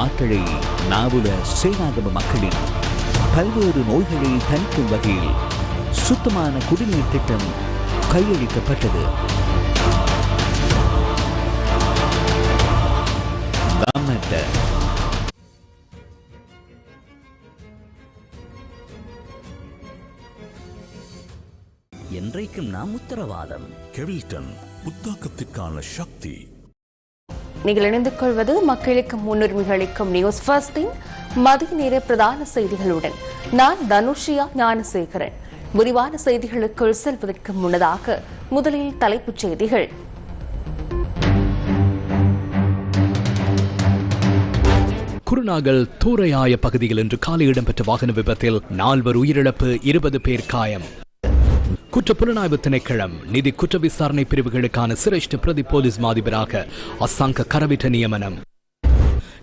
மாத்தளை நாவுல சேனாகம மக்களின் பல்வேறு நோய்களை தணிக்கும் வகையில் சுத்தமான குடிநீர் திட்டம் கையளிக்கப்பட்டது. என்றைக்கும் நாம் உத்தரவாதம். கெவில்டன் புத்தாக்கத்திற்கான சக்தி நீங்கள் இணைந்து கொள்வது மக்களுக்கு முன்னுரிமை அளிக்கும் நியூஸ் ஃபர்ஸ்டின் மதிய நேர பிரதான செய்திகளுடன் நான் தனுஷியா ஞானசேகரன். விரிவான செய்திகளுக்குள் செல்வதற்கு முன்னதாக முதலில் தலைப்புச் செய்திகள். குருநாகல் தூரையாய பகுதியில் இன்று காலை இடம்பெற்ற வாகன விபத்தில் நால்வர் உயிரிழப்பு இருபது பேர் காயம். குற்ற புலனாய்வு திணைக்களம் நிதி குற்ற விசாரணை பிரிவுகளுக்கான சிரேஷ்ட பிரதி போலீஸ் மாதிபராக அசாங்க கரவிட்ட நியமனம்.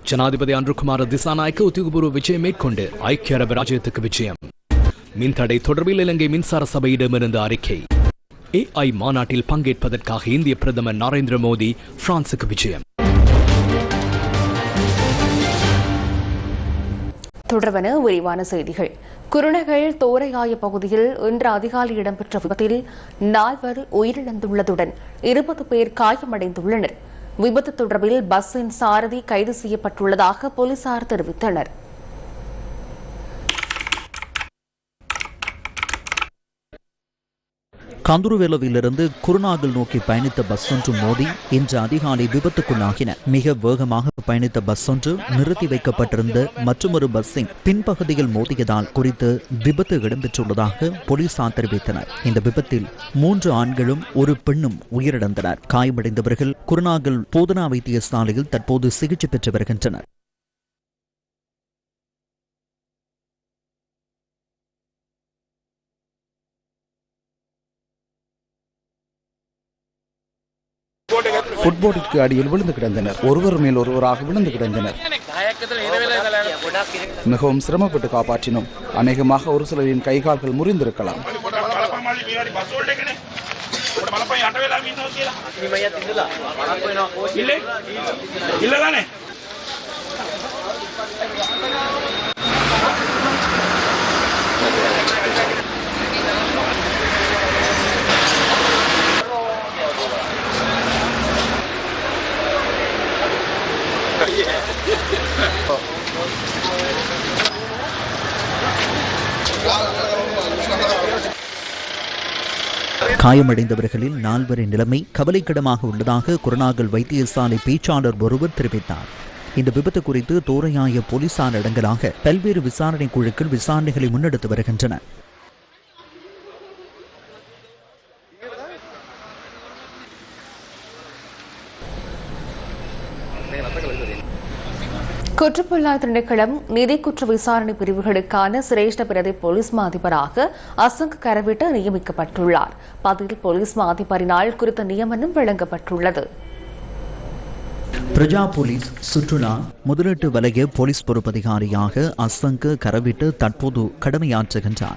ஜனாதிபதி அன்றுகுமார் திசாநாயக்க உத்தியோகபூர்வ விஜயம் மேற்கொண்டு ஐக்கிய அரபு ராஜ்யத்துக்கு விஜயம். மின்தடை தொடர்பில் இலங்கை மின்சார சபையிடமிருந்து அறிக்கை. ஏஐ மாநாட்டில் பங்கேற்பதற்காக இந்திய பிரதமர் நரேந்திர மோடி பிரான்சுக்கு விஜயம். தொடர்வன விரிவான செய்திகள். குருணகள் தோரையாய பகுதியில் இன்று அதிகாலை இடம்பெற்ற விபத்தில் நால்வர் உயிரிழந்துள்ளதுடன் இருபது பேர் காயமடைந்துள்ளனர். விபத்து தொடர்பில் பஸ்ஸின் சாரதி கைது செய்யப்பட்டுள்ளதாக போலீசார் தெரிவித்தனர். கந்துருவேலவிலிருந்து குருநாகல் நோக்கி பயணித்த பஸ் ஒன்று மோதி இன்று அதிகாலை விபத்துக்குள்ளாகின. மிக வேகமாக பயணித்த பஸ் ஒன்று நிறுத்தி வைக்கப்பட்டிருந்த மற்றொரு பஸ்ஸின் பின்பகுதியில் மோதியதால் குறித்து விபத்து இடம்பெற்றுள்ளதாக போலீசார் தெரிவித்தனர் இந்த விபத்தில் மூன்று ஆண்களும் ஒரு பெண்ணும் உயிரிழந்தனர். காயமடைந்தவர்கள் குருநாகல் போதனா வைத்தியசாலையில் தற்போது சிகிச்சை பெற்று வருகின்றனர். ஃபுட்போர்டிற்கு அடியில் விழுந்து கிடந்தனர். ஒருவர் மேல் ஒருவராக விழுந்து கிடந்தனர். மிகவும் சிரமப்பட்டு காப்பாற்றினோம். அநேகமாக ஒரு சிலரின் கைகால்கள் முறிந்திருக்கலாம். காயமடைந்தவர்களில் நால்வரின் நிலைமை கவலைக்கிடமாக உள்ளதாக குருநாகல் வைத்தியசாலை பேச்சாளர் ஒருவர் தெரிவித்தார். இந்த விபத்து குறித்து தோரையாய போலீசார் அடங்கலாக பல்வேறு விசாரணை குழுக்கள் விசாரணைகளை முன்னெடுத்து வருகின்றன. குற்றப்புலனாய்வு திணைக்களம் நிதி குற்ற விசாரணை பிரிவுகளுக்கான சிரேஷ்ட பிரதி போலீஸ் மா அதிபராக அசங்க் நியமிக்கப்பட்டுள்ளார். பதில் போலீஸ் மா அதிபரினால் குறித்த நியமனம் வழங்கப்பட்டுள்ளது. பிரஜா போலீஸ் சுற்றுலா முதலீட்டு வலய போலீஸ் பொறுப்பதிகாரியாக அசங்க கரவிட்டு தற்போது கடமையாற்றுகின்றார்.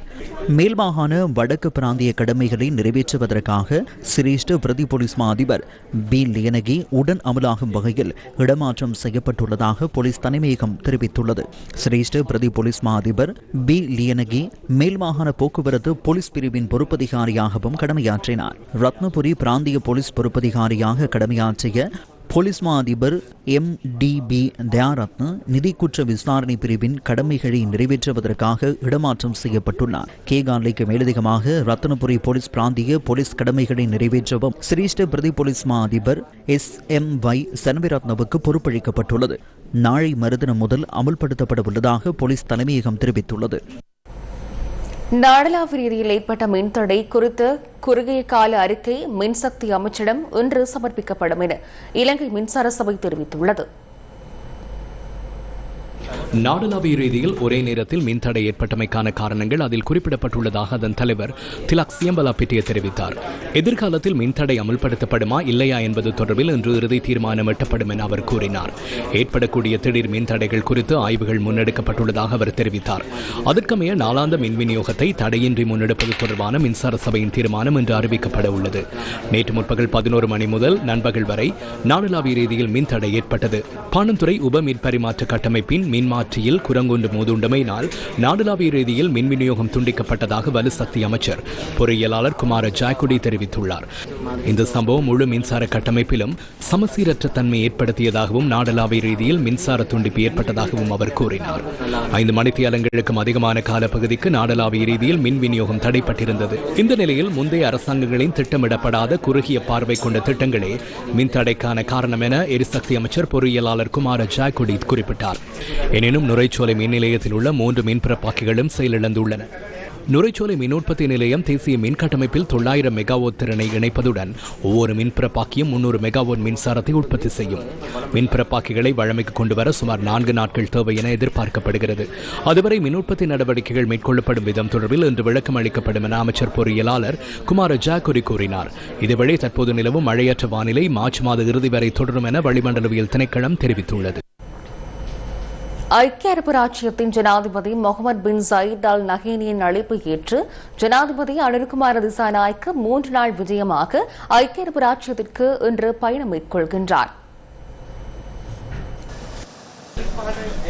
மேல் மாகாண வடக்கு பிராந்திய கடமைகளை நிறைவேற்றுவதற்காக சிரேஷ்ட பிரதி போலீஸ் மா அதிபர் பி. லியனகி உடன் அமலாகும் வகையில் இடமாற்றம் செய்யப்பட்டுள்ளதாக போலீஸ் தலைமையகம் தெரிவித்துள்ளது. சிரேஷ்ட பிரதி போலீஸ் மா அதிபர் பி. லியனகி மேல் மாகாண போக்குவரத்து போலீஸ் பிரிவின் பொறுப்பதிகாரியாகவும் கடமையாற்றினார். ரத்னபுரி பிராந்திய போலீஸ் பொறுப்பதிகாரியாக கடமையாற்றிய போலீஸ் மா அதிபர் எம் டி பி தயாரத்ன நிதி குற்ற விசாரணை பிரிவின் கடமைகளை நிறைவேற்றுவதற்காக இடமாற்றம் செய்யப்பட்டுள்ளார். கேகாலைக்கு மேலதிகமாக ரத்தனபுரி போலீஸ் பிராந்திய போலீஸ் கடமைகளை நிறைவேற்றவும் சிரேஷ்ட பிரதி போலீஸ் மா அதிபர் எஸ் எம் வை சன்விரத்னவுக்கு பொறுப்பளிக்கப்பட்டுள்ளது. நாளை மறுதினம் முதல் அமல்படுத்தப்பட உள்ளதாக போலீஸ் தலைமையகம் தெரிவித்துள்ளது. நாடளாவிய ரீதியில் ஏற்பட்ட மின்தடை குறித்த குறுகிய கால அறிக்கை மின்சக்தி அமைச்சிடம் இன்று சமர்ப்பிக்கப்படும் என இலங்கை மின்சார சபை தெரிவித்துள்ளது. நாடளாவிய ரீதியில் ஒரே நேரத்தில் மின்தடை ஏற்பட்டமைக்கான காரணங்கள் அதில் குறிப்பிடப்பட்டுள்ளதாக அதன் தலைவர் திலக் சியம்பலா பிட்டிய தெரிவித்தார். எதிர்காலத்தில் மின்தடை அமல்படுத்தப்படுமா இல்லையா என்பது தொடர்பில் இன்று இறுதி தீர்மானம் எட்டப்படும் என அவர் கூறினார். ஏற்படக்கூடிய திடீர் மின்தடைகள் குறித்து ஆய்வுகள் முன்னெடுக்கப்பட்டுள்ளதாக அவர் தெரிவித்தார். அதற்கமைய நாளாந்த மின் விநியோகத்தை தடையின்றி முன்னெடுப்பது தொடர்பான மின்சார சபையின் தீர்மானம் இன்று அறிவிக்கப்பட உள்ளது. நேற்று முற்பகல் பதினோரு மணி முதல் நண்பகல் வரை நாடளாவிய ரீதியில் மின்தடை ஏற்பட்டது. பாணந்துறை உப மின் பரிமாற்ற கட்டமைப்பின் மின்மாற்றியில் குரங்குண்டு மோதுண்டமையினால் நாடுலாவிய ரீதியில் மின் விநியோகம் துண்டிக்கப்பட்டதாக வலுசக்தி அமைச்சர் பொறியியலாளர் குமார ஜாக்குடி தெரிவித்துள்ளார். இந்த சம்பவம் முழு மின்சார கட்டமைப்பிலும் சமசீரற்ற தன்மை ஏற்படுத்தியதாகவும் நாடளாவிய ரீதியில் மின்சார துண்டிப்பு ஏற்பட்டதாகவும் அவர் கூறினார். ஐந்து மணித்தியாலங்களுக்கும் அதிகமான காலப்பகுதிக்கு நாடளாவிய ரீதியில் மின் விநியோகம் தடைப்பட்டிருந்தது. இந்த நிலையில் முந்தைய அரசாங்கங்களின் திட்டமிடப்படாத குறுகிய பார்வை கொண்ட திட்டங்களே மின்தடைக்கான காரணம் என எரிசக்தி அமைச்சர் பொறியியலாளர் குமார ஜாக்குடி குறிப்பிட்டார். எனினும் நுரைச்சோலை மின் நிலையத்தில் உள்ள மூன்று மின்பிறப்பாக்கிகளும் செயலிழந்துள்ளன. நுரைச்சோலை மின் உற்பத்தி நிலையம் தேசிய மின் கட்டமைப்பில் தொள்ளாயிரம் மெகாவாட் திறனை இணைப்பதுடன் ஒவ்வொரு மின்பிறப்பாக்கியும் முன்னூறு மெகாவாட் மின்சாரத்தை உற்பத்தி செய்யும். மின்பிறப்பாக்கிகளை வழமைக்கு கொண்டு வர சுமார் நான்கு நாட்கள் தேவை என எதிர்பார்க்கப்படுகிறது. அதுவரை மின் உற்பத்தி நடவடிக்கைகள் மேற்கொள்ளப்படும் விதம் தொடர்பில் இன்று விளக்கம் அளிக்கப்படும் என அமைச்சர் பொறியியலாளர் குமார ஜாக்குரி கூறினார். இதுவேளை தற்போது நிலவும் மழையற்ற வானிலை மார்ச் மாத இறுதி வரை தொடரும் என வளிமண்டலவியல் திணைக்களம் தெரிவித்துள்ளது. ஐக்கிய அரபு ராச்சியத்தின் ஜனாதிபதி முகமது பின் சயீத் அல் நஹீனியின் அழைப்பு ஏற்று ஜனாதிபதி அனில்குமார் திசாநாய்க்கு மூன்று நாள் விஜயமாக ஐக்கிய அரபு ராச்சியத்திற்கு இன்று பயணம் மேற்கொள்கின்றார்.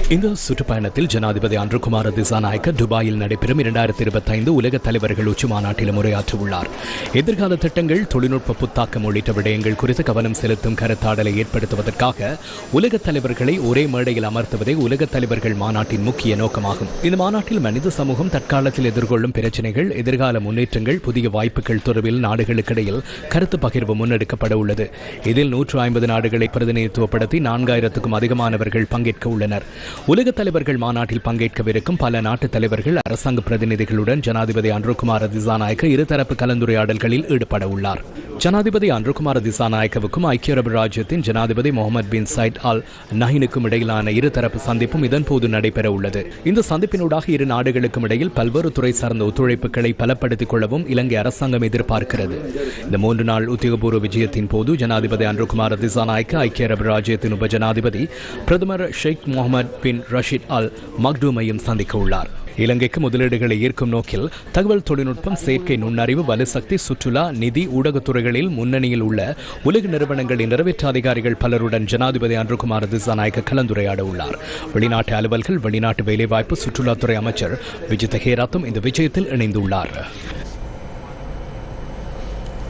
இந்த சுற்றுப்பயணத்தில் ஜனாதிபதி அன்றுகுமார திசாநாயக்க துபாயில் நடைபெறும் இரண்டாயிரத்தி இருபத்தி ஐந்து உலக தலைவர்கள் உச்சி மாநாட்டிலும் உரையாற்றவுள்ளார். எதிர்கால திட்டங்கள் தொழில்நுட்ப புத்தாக்கம் உள்ளிட்ட விடயங்கள் குறித்து கவனம் செலுத்தும் கருத்தாடலை ஏற்படுத்துவதற்காக உலக தலைவர்களை ஒரே மேடையில் அமர்த்துவதே உலக தலைவர்கள் மாநாட்டின் முக்கிய நோக்கமாகும். இந்த மாநாட்டில் மனித சமூகம் தற்காலத்தில் எதிர்கொள்ளும் பிரச்சினைகள் எதிர்கால முன்னேற்றங்கள் புதிய வாய்ப்புகள் தொடர்பில் நாடுகளுக்கிடையில் கருத்து பகிர்வு முன்னெடுக்கப்பட உள்ளது. இதில் நூற்று ஐம்பது நாடுகளை பிரதிநிதித்துவப்படுத்தி நான்காயிரத்துக்கும் அதிகமானவர்கள் பங்கேற்க பங்கேற்க உள்ளனர். உலக தலைவர்கள் மாநாட்டில் பங்கேற்கவிருக்கும் பல நாட்டு தலைவர்கள் அரசாங்க பிரதிநிதிகளுடன் ஜனாதிபதி அன்ருகுமார் திசாநாயக்க இருதரப்பு கலந்துரையாடல்களில் ஈடுபட உள்ளார். ஜனாதிபதி அன்ருகுமார் திசாநாயக்கவுக்கும் ஐக்கிய அரபு ராஜ்யத்தின் ஜனாதிபதி முகமது பின் சைட் அல் நஹினுக்கும் இடையிலான இருதரப்பு சந்திப்பும் இதன்போது நடைபெற உள்ளது. இந்த சந்திப்பினூடாக இரு நாடுகளுக்கும் இடையில் பல்வேறு துறை சார்ந்த ஒத்துழைப்புகளை பலப்படுத்திக் கொள்ளவும் இலங்கை அரசாங்கம் எதிர்பார்க்கிறது. இந்த மூன்று நாள் உத்தியோகபூர்வ விஜயத்தின் போது ஜனாதிபதி அன்ருகுமார் திசாநாயக்க ஐக்கிய அரபு ராஜ்யத்தின் உப ஜனாதிபதி பிரதமர் ஷேக் முகமது பின் ரஷீத் அல் மக்டூமையும் சந்திக்க உள்ளார் இலங்கைக்கு முதலீடுகளை ஈர்க்கும் நோக்கில் தகவல் தொழில்நுட்பம் செயற்கை நுண்ணறிவு வலுசக்தி சுற்றுலா நிதி ஊடகத்துறைகளில் முன்னணியில் உள்ள உலக நிறுவனங்களின் நிறைவேற்ற அதிகாரிகள் பலருடன் ஜனாதிபதி அன்றுகுமார் திசாநாயக்க கலந்துரையாட உள்ளார் வெளிநாட்டு அலுவல்கள் வெளிநாட்டு வேலைவாய்ப்பு சுற்றுலாத்துறை அமைச்சர் விஜித் ஹேராத்தும் இந்த விஜயத்தில் இணைந்துள்ளார்.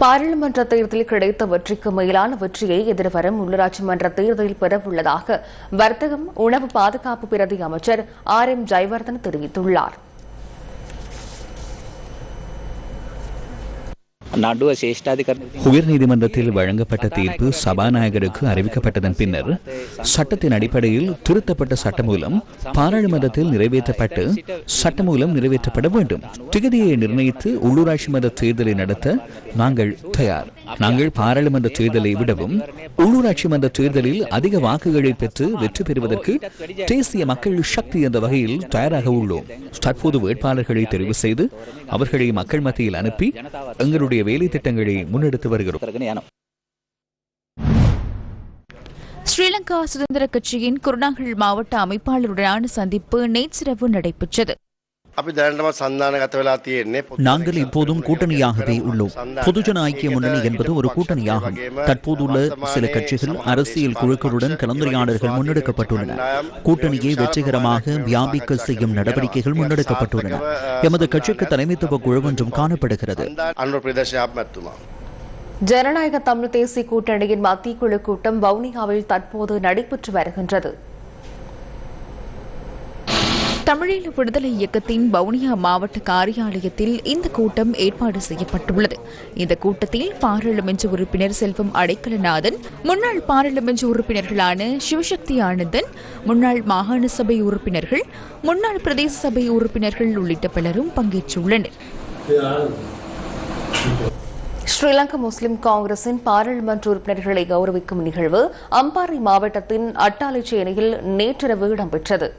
பாராளுமன்ற தேர்தலில் கிடைத்த வெற்றிக்கு மேலான வெற்றியை எதிர்வரும் உள்ளாட்சி மன்ற தேர்தலில் பெறவுள்ளதாக வர்த்தகம் உணவு பாதுகாப்பு பிரதி அமைச்சர் ஆர் எம் ஜெயவர்தன் நடுவ சேஷ்டாதிகாரி உயர் நீதிமன்றத்தில் வழங்கப்பட்ட தீர்ப்பு சபாநாயகருக்கு அறிவிக்கப்பட்டதன் பின்னர் சட்டத்தின் அடிப்படையில் திருத்தப்பட்ட சட்டமூலம் பாராளுமன்றத்தில் நிறைவேற்றப்பட்டு சட்டம் மூலம் நிறைவேற்றப்பட வேண்டும். திகதியை நிர்ணயித்து உள்ளூராட்சி மன்ற தேர்தலை நடத்த நாங்கள் தயார். நாங்கள் பாராளுமன்ற தேர்தலை விடவும் உள்ளூராட்சி மன்ற தேர்தலில் அதிக வாக்குகளை பெற்று வெற்றி பெறுவதற்கு தேசிய மக்கள் சக்தி என்ற வகையில் தயாராக உள்ளோம். தற்போது வேட்பாளர்களை தெரிவு செய்து அவர்களை மக்கள் மத்தியில் அனுப்பி எங்களுடைய வேலை திட்டங்களை முன்னெடுத்து வருகிறோம். ஸ்ரீலங்கா சுதந்திர கட்சியின் குருநாகல் மாவட்ட அமைப்பாளருடனான சந்திப்பு நேற்றிரவு நடைபெற்றது. நாங்கள் இப்போதும் கூட்டணியாகவே உள்ளோம் பொதுஜன ஐக்கிய முன்னணி என்பது ஒரு கூட்டணியாகும் தற்போதுள்ள சில கட்சிகள் அரசியல் குழுக்களுடன் கலந்துரையாடல்கள் முன்னெடுக்கப்பட்டுள்ளன கூட்டணியை வெற்றிகரமாக வியாபிக்க செய்யும் நடவடிக்கைகள் முன்னெடுக்கப்பட்டுள்ளன எமது கட்சிக்கு தலைமைத்துவ குழு ஒன்றும் காணப்படுகிறது ஜனநாயக தமிழ் தேசிய கூட்டணியின் மத்திய குழு கூட்டம் வவுனியாவில் தற்போது நடைபெற்று வருகின்றது தமிழீழ விடுதலை இயக்கத்தின் வவுனியா மாவட்ட காரியாலயத்தில் இந்த கூட்டம் ஏற்பாடு செய்யப்பட்டுள்ளது. இந்த கூட்டத்தில் பாராளுமன்ற உறுப்பினர் செல்வம் அடைக்கலநாதன் முன்னாள் பாராளுமன்ற உறுப்பினர்களான சிவசக்தி ஆனந்தன் முன்னாள் மாகாண சபை உறுப்பினர்கள் முன்னாள் பிரதேச சபை உறுப்பினர்கள் உள்ளிட்ட பலரும் பங்கேற்றுள்ளனர். ஸ்ரீலங்கா முஸ்லிம் காங்கிரசின் பாராளுமன்ற உறுப்பினர்களை கௌரவிக்கும் நிகழ்வு அம்பாறை மாவட்டத்தின் அட்டாளைச்சேனையில் நேற்றிரவு இடம்பெற்றது.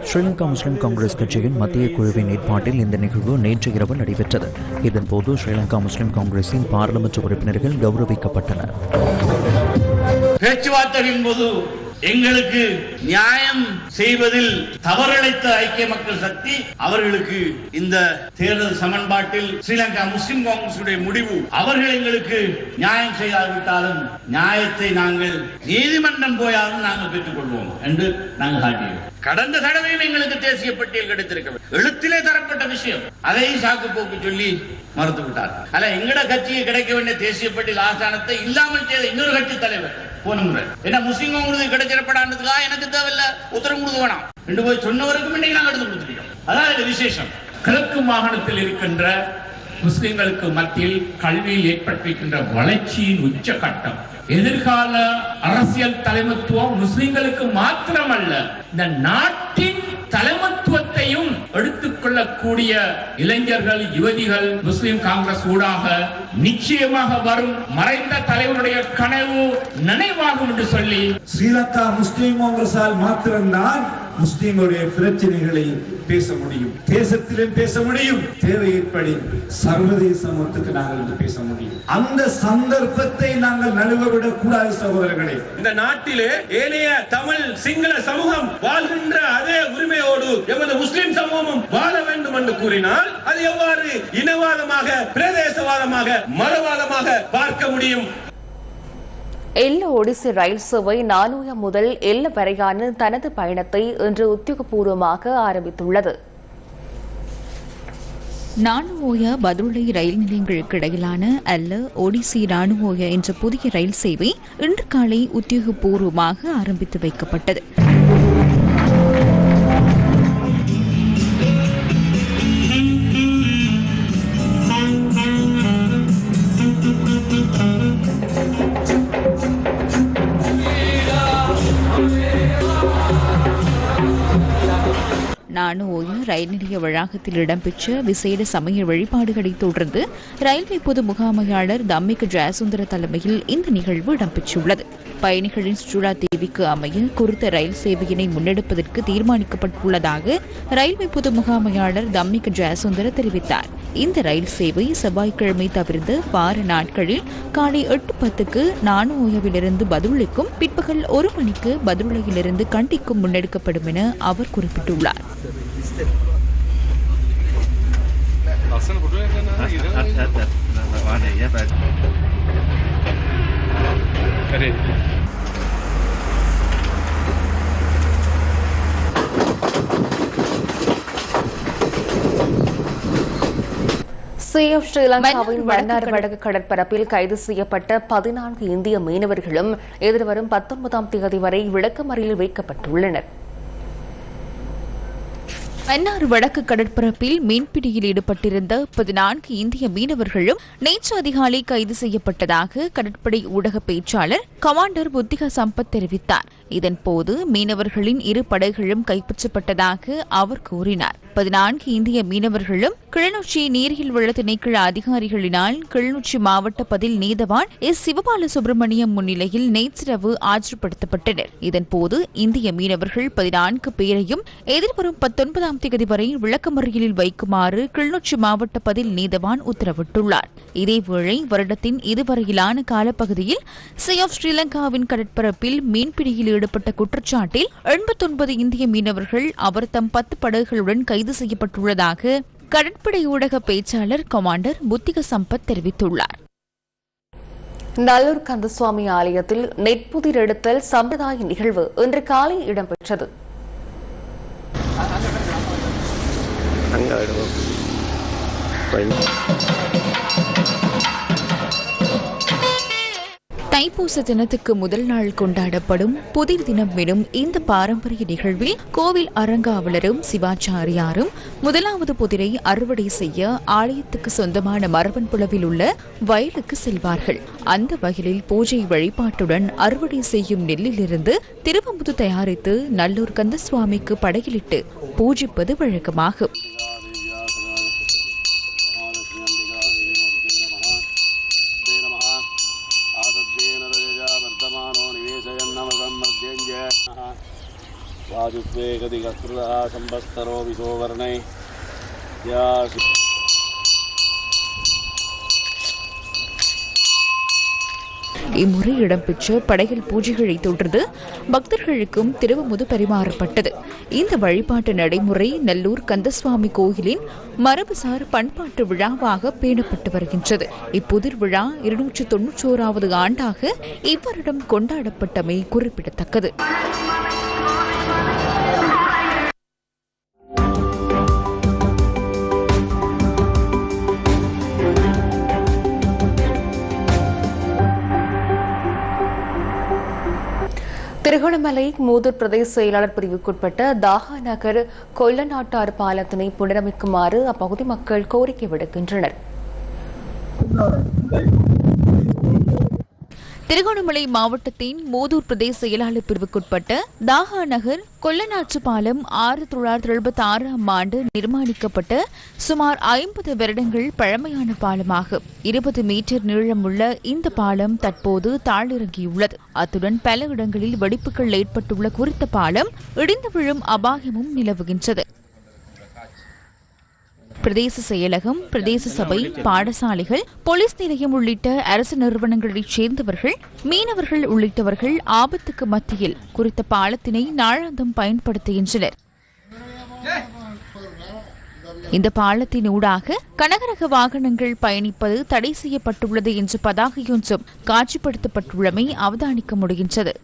ஸ்ரீலங்கா முஸ்லிம் காங்கிரஸ் கட்சியின் மத்திய குழுவின் ஏற்பாட்டில் இந்த நிகழ்வு நேற்று இரவு நடைபெற்றது. இதன்போது ஸ்ரீலங்கா முஸ்லிம் காங்கிரசின் பாராளுமன்ற உறுப்பினர்கள் கௌரவிக்கப்பட்டனர். பேச்சுவார்த்தையின் போது எங்களுக்கு நியாயம் செய்வதில் தவறிழைத்த ஐக்கிய மக்கள் சக்தி அவர்களுக்கு இந்த தேர்தல் சமன்பாட்டில் ஸ்ரீலங்கா முஸ்லிம் காங்கிரசுடைய முடிவு அவர்கள் எங்களுக்கு நியாயம் செய்யாவிட்டாலும் நியாயத்தை நாங்கள் நீதிமன்றம் போயாலும் நாங்கள் பெற்றுக் கொள்வோம் என்று நாங்கள் காட்டியோம் கடந்த தடவையும் எங்களுக்கு தேசிய பட்டியல் கிடைத்திருக்க எழுத்திலே தரப்பட்ட விஷயம். அதை சாக்கு போக்கு சொல்லி மறுத்து விட்டார் அல்ல எங்கட கட்சிக்கு கிடைக்க வேண்டிய தேசிய பட்டியல் ஆசானத்தை இல்லாமல் செய்த இன்னொரு கட்சி தலைவர். போன முறை. ஏன்னா முஸ்லீம் உங்களுக்கு கிடைச்சிடப்படாததுக்கா எனக்கு தேவையில்ல? உத்தரவு கொடுக்க வேணாம். ரெண்டு போய் சொன்னவருக்கும் இன்னைக்கு நாங்கள் எடுத்து கொடுத்துருக்கோம் அதான் விசேஷம். கிழக்கு மாகாணத்தில் இருக்கின்ற முஸ்லிம்களுக்கு மத்தியில் கல்வியில் ஏற்பட்டிருக்கின்ற வளர்ச்சியின் உச்சகட்டம். எதிர்கால அரசியல் தலைமத்துவம் முஸ்லிம்களுக்கு மாத்திரமல்ல இந்த நாட்டின் தலைமத்துவத்தையும் எடுத்துக்கொள்ளக்கூடிய இளைஞர்கள் யுவதிகள் முஸ்லிம் காங்கிரஸ் ஊடாக நிச்சயமாக வரும். மறைந்த தலைவருடைய கனவு நினைவாகும் என்று சொல்லி ஸ்ரீலங்கா முஸ்லிம் காங்கிரஸால் மாத்திரம்தான் முஸ்லிம்களுடைய பிரச்சனைகளை பேச முடியும். தேசத்திலும் பேச முடியும். தேவை ஏற்படி சர்வதேச மொத்தத்துக்கு நாங்கள் பேச முடியும். அந்த சந்தர்ப்பத்தை நாங்கள் நழுவவிடக் கூடாது சகோதரர்களே. இந்த நாட்டிலே ஏனைய தமிழ் சிங்கள சமூகம் வாழ்கின்ற அதே உரிமையோடு எமது முஸ்லிம் சமூகமும் வாழ வேண்டும் என்று கூறினால் அது எவ்வாறு இனவாதமாக பிரதேசவாதமாக மதவாதமாக பார்க்க முடியும். எல்ல ஒடிசி ரயில் சேவை நானூயா முதல் எல்ல வரையான தனது பயணத்தை இன்று உத்தியோகபூர்வமாக ஆரம்பித்துள்ளது. நானுவோய பதுளை ரயில் நிலையங்களுக்கு இடையிலான அல்ல ஒடிசி நானுவோய என்ற புதிய ரயில் சேவை இன்று காலை உத்தியோகபூர்வமாக ஆரம்பித்து வைக்கப்பட்டது. ரயில் நிலைய வளாகத்தில் இடம்பெற்ற விசேட சமய வழிபாடுகளை தொடர்ந்து ரயில்வே பொது முகாமையாளர் தம்மிக்கு ஜெயசுந்தர தலைமையில் இந்த நிகழ்வு இடம்பெற்றுள்ளது. பயணிகளின் சுற்றுலா தேவைக்கு அமைய குறித்த ரயில் சேவையினை முன்னெடுப்பதற்கு தீர்மானிக்கப்பட்டுள்ளதாக ரயில்வே பொது முகாமையாளர் தம்மிக்கு ஜெயசுந்தர தெரிவித்தார். இந்த ரயில் சேவை செவ்வாய்க்கிழமை தவிர்த்து வார நாட்களில் காலை எட்டு பத்துக்கு நானுவோயாவிலிருந்து பதுளைக்கும் பிற்பகல் ஒரு மணிக்கு பதுளையிலிருந்து கண்டிக்கும் முன்னெடுக்கப்படும் என அவர் குறிப்பிட்டுள்ளார். சிஎஃப் ஸ்ரீலங்காவின் மன்னார் வடக்கு கடற்பரப்பில் கைது செய்யப்பட்ட பதினான்கு இந்திய மீனவர்களும் எதிர்வரும் பத்தொன்பதாம் தேதி வரை விளக்கமறியலில் வைக்கப்பட்டுள்ளனர். மன்னார் வடக்கு கடற்பரப்பில் மீன்பிடியில் ஈடுபட்டிருந்த பதினான்கு இந்திய மீனவர்களும் நேற்று அதிகாலை கைது செய்யப்பட்டதாக கடற்படை ஊடக பேச்சாளர் கமாண்டர் புத்திகா சம்பத் தெரிவித்தார். இதன்போது மீனவர்களின் இரு படகுகளும் கைப்பற்றப்பட்டதாக அவர் கூறினார். பதினான்கு இந்திய மீனவர்களும் கிளிநொச்சி நீரியல் வள திணைக்கள அதிகாரிகளினால் கிளிநொச்சி மாவட்ட பதில் நீதவான் எஸ். சிவபால சுப்பிரமணியம் முன்னிலையில் நேற்றிரவு ஆஜர்படுத்தப்பட்டனர். இதன்போது இந்திய மீனவர்கள் பதினான்கு பேரையும் எதிர்வரும் பத்தொன்பதாம் தேதி வரை விளக்கமறியலில் வைக்குமாறு கிளிநொச்சி மாவட்ட பதில் நீதவான் உத்தரவிட்டுள்ளார். இதேவேளை வருடத்தின் இதுவரையிலான காலப்பகுதியில் சி ஆஃப் ஸ்ரீலங்காவின் கடற்பரப்பில் மீன்பிடியில் ஈடுபட்ட குற்றச்சாட்டில் எண்பத்தொன்பது இந்திய மீனவர்கள் அவர் தம் பத்து படகுகளுடன் கைது செய்யப்பட்டுள்ளதாக கடற்படை ஊடக பேச்சாளர் கமாண்டர் புத்திக சம்பத் தெரிவித்துள்ளார். நல்லூர் கந்தசுவாமி ஆலயத்தில் நெற்புதிர் எடுத்தல் சம்பிரதாய நிகழ்வு இன்று காலை இடம்பெற்றது. அங்கே விடுவோம் தைப்பூச தினத்துக்கு முதல் நாள் கொண்டாடப்படும் புதிர் தினம் எனும் இந்த பாரம்பரிய நிகழ்வில் கோவில் அரங்காவலரும் சிவாச்சாரியாரும் முதலாவது புதிரை அறுவடை செய்ய ஆலயத்துக்கு சொந்தமான மரவன் புலவில் உள்ள வயலுக்கு செல்வார்கள். அந்த வயலில் பூஜை வழிபாட்டுடன் அறுவடை செய்யும் நெல்லிலிருந்து திருவமுது தயாரித்து நல்லூர் கந்தசுவாமிக்கு படையிலிட்டு பூஜிப்பது வழக்கமாகும். वाजुत्वे गतिकस्कृतः सम्भस्तरो विशोवर्णै या இம்முறை இடம்பெற்ற படையல் பூஜைகளை தொடர்ந்து பக்தர்களுக்கும் திருவமுது பரிமாறப்பட்டது இந்த வழிபாட்டு நடைமுறை நல்லூர் கந்தசுவாமி கோயிலின் மரபுசார் பண்பாட்டு விழாவாக பேணப்பட்டு வருகின்றது இப்புதிர் விழா இருநூற்று தொன்னூற்றோராவது ஆண்டாக இவ்வருடம் கொண்டாடப்பட்டமை குறிப்பிடத்தக்கது திருகோணமலை மூதூர் பிரதேச செயலாளர் பிரிவுக்குட்பட்ட தாகா நகர் கொல்லநாட்டார் பாலத்தினை புனரமைக்குமாறு அப்பகுதி மக்கள் கோரிக்கை விடுக்கின்றனர். திருகோணமலை மாவட்டத்தின் மூதூர் பிரதேச செயலாளர் பிரிவுக்குட்பட்ட தாகா நகர் கொல்லநாற்று பாலம் ஆறு தொள்ளாயிரத்தி எழுபத்தி ஆறாம் ஆண்டு நிர்மாணிக்கப்பட்ட சுமார் ஐம்பது வருடங்கள் பழமையான பாலமாகும். இருபது மீட்டர் நீளமுள்ள இந்த பாலம் தற்போது தாழிறங்கியுள்ளது. அத்துடன் பல இடங்களில் வெடிப்புகள் ஏற்பட்டுள்ள குறித்த பாலம் இடிந்து விழும் அபாயமும் நிலவுகின்றது. பிரதேச செயலகம் பிரதேச சபை பாடசாலைகள் போலீஸ் நிலையம் உள்ளிட்ட அரசு நிறுவனங்களைச் சேர்ந்தவர்கள் மீனவர்கள் உள்ளிட்டவர்கள் ஆபத்துக்கு மத்தியில் குறித்த பாலத்தினை நாளாந்தம் பயன்படுத்துகின்றனர். இந்த பாலத்தின் ஊடாக கனகரக வாகனங்கள் பயணிப்பது தடை செய்யப்பட்டுள்ளது என்ற பதாகையொன்றும் காட்சிப்படுத்தப்பட்டுள்ளமை அவதானிக்க முடிகின்றது.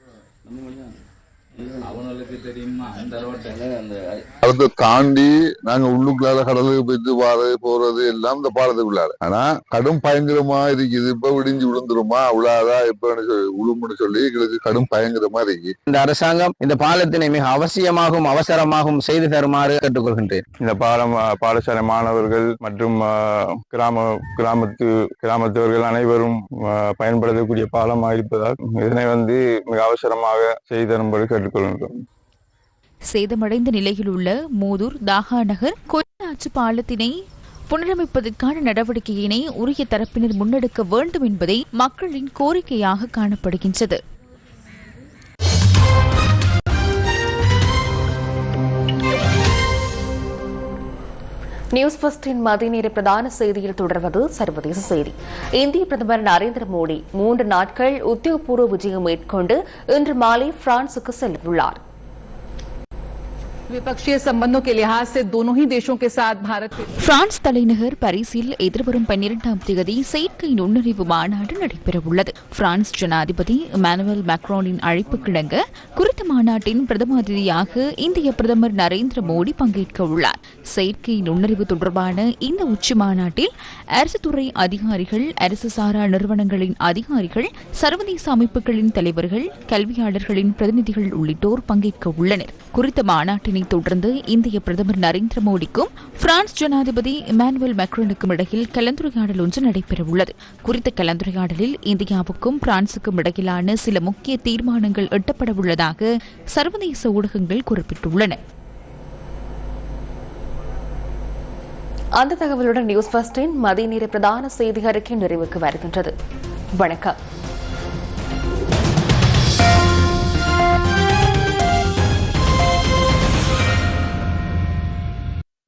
அதை தாண்டி நாங்க உள்ளுக்குள்ளால கடலுக்கு போயிட்டு வாரது போறது எல்லாம் இந்த பாலத்துக்குள்ளால ஆனா கடும் பயங்கரமா இருக்குது. இப்ப விடிஞ்சு விழுந்துருமா? அவ்வளவுதா இப்ப உளுமுன்னு சொல்லி எங்களுக்கு கடும் பயங்கரமா இருக்கு. இந்த அரசாங்கம் இந்த பாலத்தினை மிக அவசியமாகவும் அவசரமாகவும் செய்து தருமாறு கேட்டுக்கொள்கின்றேன். இந்த பாலம் பாடசாலை மாணவர்கள் மற்றும் கிராம கிராமத்து கிராமத்தவர்கள் அனைவரும் பயன்படுத்தக்கூடிய பாலமாக இருப்பதால் இதனை வந்து மிக அவசரமாக செய்து தரும்படி கேட்டுக்கொள்கின்றோம் சேதமடைந்த நிலையில் உள்ள மூதூர் தாகா நகர் கொல்லாச்சு பாலத்தினை புனரமைப்பதற்கான நடவடிக்கையினை உரிய தரப்பினர் முன்னெடுக்க வேண்டும் என்பதை மக்களின் கோரிக்கையாக காணப்படுகின்றது. நியூஸ் பஸ்டின் மதிய நேர பிரதான செய்தியில் தொடர்வது சர்வதேச செய்தி. இந்திய பிரதமர் நரேந்திர மோடி மூன்று நாட்கள் உத்தியோகபூர்வ விஜயம் மேற்கொண்டு இன்று மாலை பிரான்சுக்கு செல்லவுள்ளார் द्विपक्षीय संबंधों के लिहाज से दोनों ही देशों के साथ भारत के பிரான்ஸ் தலைநகர் பாரிஸில் எதிர்வரும் பன்னிரெண்டாம் தேதி செயற்கை நுண்ணறிவு மாநாடு நடைபெறவுள்ளது பிரான்ஸ் ஜனாதிபதி இமானுவேல் மேக்ரோனின் அழைப்பு கிடங்க குறித்த மாநாட்டின் பிரதம அதிதியாக இந்திய பிரதமர் நரேந்திர மோடி பங்கேற்க உள்ளார் செயற்கை நுண்ணறிவு தொடர்பான இந்த உச்சி மாநாட்டில் அரசு துறை அதிகாரிகள் அரசு சாரா நிறுவனங்களின் அதிகாரிகள் சர்வதேச அமைப்புகளின் தலைவர்கள் கல்வியாளர்களின் பிரதிநிதிகள் உள்ளிட்டோர் பங்கேற்க உள்ளனர் குறித்த மாநாட்டினை தொடர்ந்து இந்திய பிரதமர் நரேந்திர மோடிக்கும் பிரான்ஸ் ஜனாதிபதி இமானுவேல் மேக்ரோனுக்கும் இடையில் கலந்துரையாடல் ஒன்று நடைபெறவுள்ளது. குறித்த கலந்துரையாடலில் இந்தியாவுக்கும் பிரான்சுக்கும் இடையிலான சில முக்கிய தீர்மானங்கள் எட்டப்படவுள்ளதாக சர்வதேச ஊடகங்கள் குறிப்பிட்டுள்ளன. அந்த தகவலுடன் நியூஸ் பஸ்டின் மதிய நேர பிரதான செய்தி அறிக்கை நிறைவுக்கு வருகின்றது. வணக்கம்.